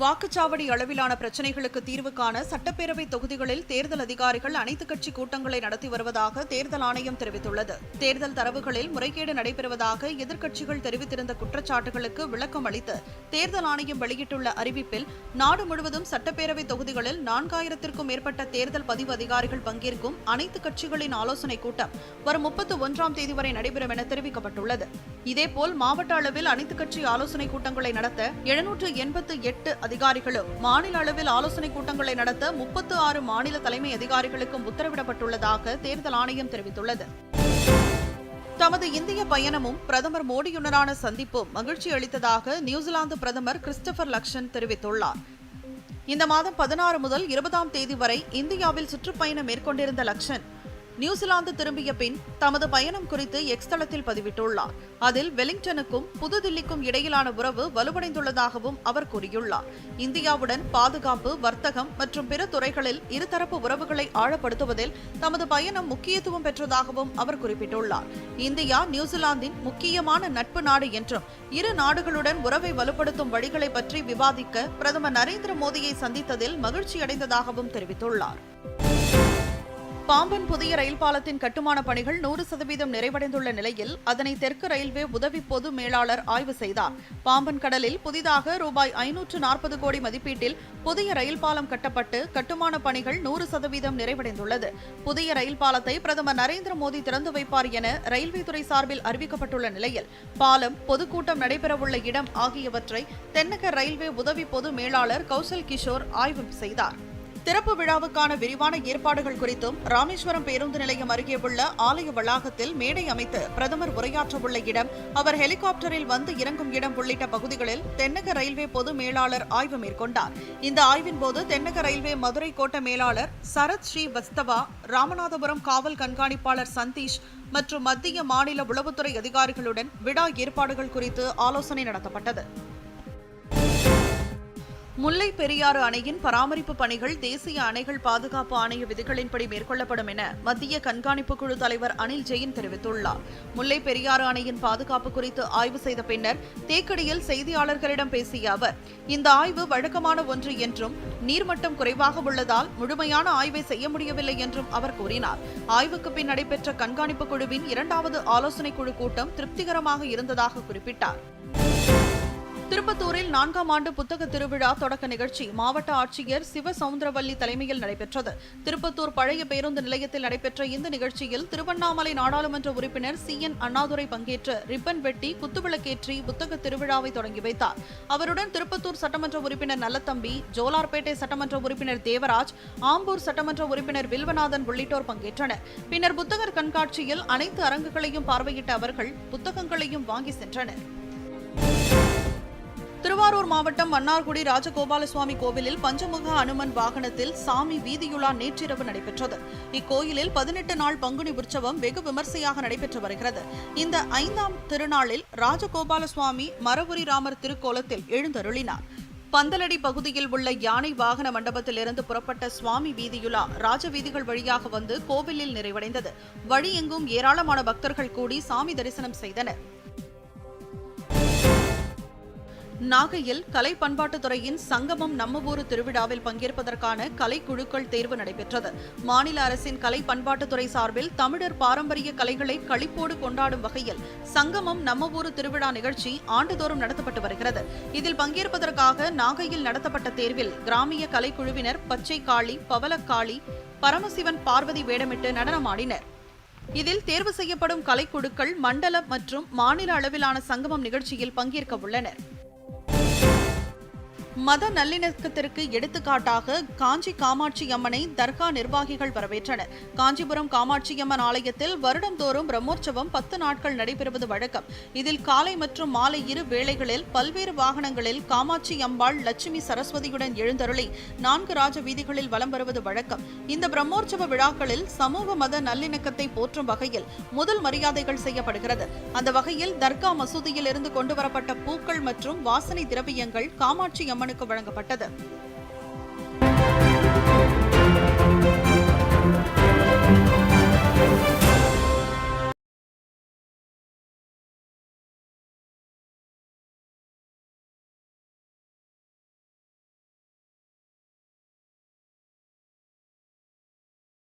வாக்குச்சாவடி அளவிலான பிரச்சினைகளுக்கு தீர்வு காண சட்டப்பேரவை தொகுதிகளில் தேர்தல் அதிகாரிகள் அனைத்துக் கட்சி கூட்டங்களை நடத்தி வருவதாக தேர்தல் ஆணையம் தெரிவித்துள்ளது. தேர்தல் தரவுகளில் முறைகேடு நடைபெறுவதாக எதிர்க்கட்சிகள் தெரிவித்திருந்த குற்றச்சாட்டுகளுக்கு விளக்கம் அளித்து தேர்தல் ஆணையம் வெளியிட்டுள்ள அறிவிப்பில் நாடு முழுவதும் சட்டப்பேரவை தொகுதிகளில் நான்காயிரத்திற்கும் மேற்பட்ட தேர்தல் பதிவு அதிகாரிகள் பங்கேற்கும் அனைத்து கட்சிகளின் ஆலோசனைக் கூட்டம் வரும் முப்பத்து ஒன்றாம் தேதி வரை நடைபெறும் என தெரிவிக்கப்பட்டுள்ளது. இதேபோல் மாவட்ட அளவில் அனைத்துக் கட்சி ஆலோசனைக் கூட்டங்களை நடத்த எழுநூற்று எண்பத்து எட்டு அதிகாரிகளும் மாநில அளவில் ஆலோசனைக் கூட்டங்களை நடத்த முப்பத்து ஆறு மாநில தலைமை அதிகாரிகளுக்கும் உத்தரவிடப்பட்டுள்ளதாக தேர்தல் ஆணையம் தெரிவித்துள்ளது. தமது இந்திய பயணமும் பிரதமர் மோடியுடனான சந்திப்பும் மகிழ்ச்சி அளித்ததாக நியூசிலாந்து பிரதமர் கிறிஸ்டபர் லக்ஷன் தெரிவித்துள்ளார். இந்த மாதம் பதினாறு முதல் இருபதாம் தேதி வரை இந்தியாவில் சுற்றுப்பயணம் மேற்கொண்டிருந்த லக்ஷன் நியூசிலாந்து திரும்பிய பின் தமது பயணம் குறித்து எக்ஸ் தளத்தில் பதிவிட்டுள்ளார். அதில் வெலிங்டனுக்கும் புதுதில்லிக்கும் இடையிலான உறவு வலுவடைந்துள்ளதாகவும் அவர் கூறியுள்ளார். இந்தியாவுடன் பாதுகாப்பு வர்த்தகம் மற்றும் பிற துறைகளில் இருதரப்பு உறவுகளை ஆழப்படுத்துவதில் தமது பயணம் முக்கியத்துவம் பெற்றதாகவும் அவர் குறிப்பிட்டுள்ளார். இந்தியா நியூசிலாந்தின் முக்கியமான நட்பு நாடு என்றும் இரு நாடுகளுடன் உறவை வலுப்படுத்தும் வழிகளை பற்றி விவாதிக்க பிரதமர் நரேந்திர மோடியை சந்தித்ததில் மகிழ்ச்சியடைந்ததாகவும் தெரிவித்துள்ளார். பாம்பன் புதிய ரயில் பாலத்தின் கட்டுமான பணிகள் நூறு சதவீதம் நிறைவடைந்துள்ள நிலையில் அதனை தெற்கு ரயில்வே உதவி பொது மேலாளர் ஆய்வு செய்தார். பாம்பன் கடலில் புதிதாக ரூபாய் ஐநூற்று நாற்பது கோடி மதிப்பீட்டில் புதிய ரயில் பாலம் கட்டப்பட்டு கட்டுமான பணிகள் நூறு சதவீதம் நிறைவடைந்துள்ளது. புதிய ரயில் பாலத்தை பிரதமர் நரேந்திர மோடி திறந்து வைப்பார் என ரயில்வே துறை சார்பில் அறிவிக்கப்பட்டுள்ள நிலையில் பாலம் பொதுக்கூட்டம் நடைபெறவுள்ள இடம் ஆகியவற்றை தென்னக ரயில்வே உதவி பொது மேலாளர் கௌசல் கிஷோர் ஆய்வு செய்தார். திறப்பு விழாவுக்கான விரிவான ஏற்பாடுகள் குறித்தும் ராமேஸ்வரம் பேருந்து நிலையம் அருகே உள்ள ஆலய வளாகத்தில் மேடை அமைத்து பிரதமர் உரையாற்றவுள்ள இடம் அவர் ஹெலிகாப்டரில் வந்து இறங்கும் இடம் உள்ளிட்ட பகுதிகளில் தென்னக ரயில்வே பொது மேலாளர் ஆய்வு மேற்கொண்டார். இந்த ஆய்வின் போது தென்னக ரயில்வே மதுரை கோட்ட மேலாளர் சரத் ஸ்ரீ வஸ்தவா ராமநாதபுரம் காவல் கண்காணிப்பாளர் சந்தீஷ் மற்றும் மத்திய மாநில உளவுத்துறை அதிகாரிகளுடன் விழா ஏற்பாடுகள் குறித்து ஆலோசனை நடத்தப்பட்டது. முல்லை பெரியாறு அணையின் பராமரிப்பு பணிகள் தேசிய அணைகள் பாதுகாப்பு ஆணைய விதிகளின்படி மேற்கொள்ளப்படும் என மத்திய கண்காணிப்பு குழு தலைவர் அனில் ஜெயின் தெரிவித்துள்ளார். முல்லை பெரியாறு அணையின் பாதுகாப்பு குறித்து ஆய்வு செய்த பின்னர் தேக்கடியில் செய்தியாளர்களிடம் பேசிய அவர் இந்த ஆய்வு வழக்கமான ஒன்று என்றும் நீர்மட்டம் குறைவாக உள்ளதால் முழுமையான ஆய்வை செய்ய முடியவில்லை என்றும் அவர் கூறினார். ஆய்வுக்கு பின் நடைபெற்ற கண்காணிப்பு குழுவின் இரண்டாவது ஆலோசனைக் குழு கூட்டம் திருப்திகரமாக இருந்ததாக குறிப்பிட்டார். திருப்பத்தூரில் நான்காம் ஆண்டு புத்தக திருவிழா தொடக்க நிகழ்ச்சி மாவட்ட ஆட்சியர் சிவ சவுந்தரவல்லி தலைமையில் நடைபெற்றது. திருப்பத்தூர் பழைய பேருந்து நிலையத்தில் நடைபெற்ற இந்த நிகழ்ச்சியில் திருவண்ணாமலை நாடாளுமன்ற உறுப்பினர் சி. என். அண்ணாதுரை பங்கேற்று ரிப்பன் வெட்டி குத்துவிளக்கேற்றி புத்தக திருவிழாவை தொடங்கி வைத்தார். அவருடன் திருப்பத்தூர் சட்டமன்ற உறுப்பினர் நல்லத்தம்பி ஜோலார்பேட்டை சட்டமன்ற உறுப்பினர் தேவராஜ் ஆம்பூர் சட்டமன்ற உறுப்பினர் வில்வநாதன் உள்ளிட்டோர் பங்கேற்றனர். பின்னர் புத்தகர் கண்காட்சியில் அனைத்து அரங்குகளையும் பார்வையிட்ட அவர்கள் புத்தகங்களையும் வாங்கி சென்றனர். திருப்பூர் மாவட்டம் மன்னார்குடி ராஜகோபாலசுவாமி கோவிலில் பஞ்சமுக அனுமன் வாகனத்தில் சாமி வீதியுலா நேற்றிரவு நடைபெற்றது. இக்கோயிலில் பதினெட்டு நாள் பங்குனி உற்சவம் வெகு விமர்சையாக நடைபெற்று வருகிறது. இந்த ஐந்தாம் திருநாளில் ராஜகோபாலசுவாமி மரபுரி ராமர் திருக்கோலத்தில் எழுந்தருளினார். பந்தலடி பகுதியில் உள்ள யானை வாகன மண்டபத்திலிருந்து புறப்பட்ட சுவாமி வீதியுலா ராஜவீதிகள் வழியாக வந்து கோவிலில் நிறைவடைந்தது. வழி எங்கும் ஏராளமான பக்தர்கள் கூடி சாமி தரிசனம் செய்தனர். நாகையில் கலை பண்பாட்டுத்துறையின் சங்கமம் நம்ம ஊரு திருவிழாவில் பங்கேற்பதற்கான கலைக்குழுக்கள் தேர்வு நடைபெற்றது. மாநில அரசின் கலை பண்பாட்டுத்துறை சார்பில் தமிழர் பாரம்பரிய கலைகளை களிப்போடு கொண்டாடும் வகையில் சங்கமம் நம்ம ஊரு திருவிழா நிகழ்ச்சி ஆண்டுதோறும் நடத்தப்பட்டு வருகிறது. இதில் பங்கேற்பதற்காக நாகையில் நடத்தப்பட்ட தேர்வில் கிராமிய கலைக்குழுவினர் பச்சை காளி பவளக்காளி பரமசிவன் பார்வதி வேடமிட்டு நடனமாடினர் இதில் தேர்வு செய்யப்படும் கலைக்குழுக்கள் மண்டல மற்றும் மாநில அளவிலான சங்கமம் நிகழ்ச்சியில் பங்கேற்க உள்ளனர். மத நல்லிணக்கத்திற்கு எடுத்துக்காட்டாக காஞ்சி காமாட்சி அம்மனை தர்கா நிர்வாகிகள் வரவேற்றனர். காஞ்சிபுரம் காமாட்சியம்மன் ஆலயத்தில் வருடந்தோறும் பிரம்மோற்சவம் பத்து நாட்கள் நடைபெறுவது வழக்கம். இதில் காலை மற்றும் மாலை இரு வேளைகளில் பல்வேறு வாகனங்களில் காமாட்சி அம்பாள் லட்சுமி சரஸ்வதியுடன் எழுந்தருளி நான்கு ராஜ வீதிகளில் வலம் வருவது வழக்கம். இந்த பிரம்மோற்சவ விழாக்களில் சமூக மத நல்லிணக்கத்தை போற்றும் வகையில் முதல் மரியாதைகள் செய்யப்படுகிறது. அந்த வகையில் தர்கா மசூதியில் இருந்து கொண்டுவரப்பட்ட பூக்கள் மற்றும் வாசனை திரவியங்கள் காமாட்சி அம்மனுக்கு வழங்கப்பட்டது.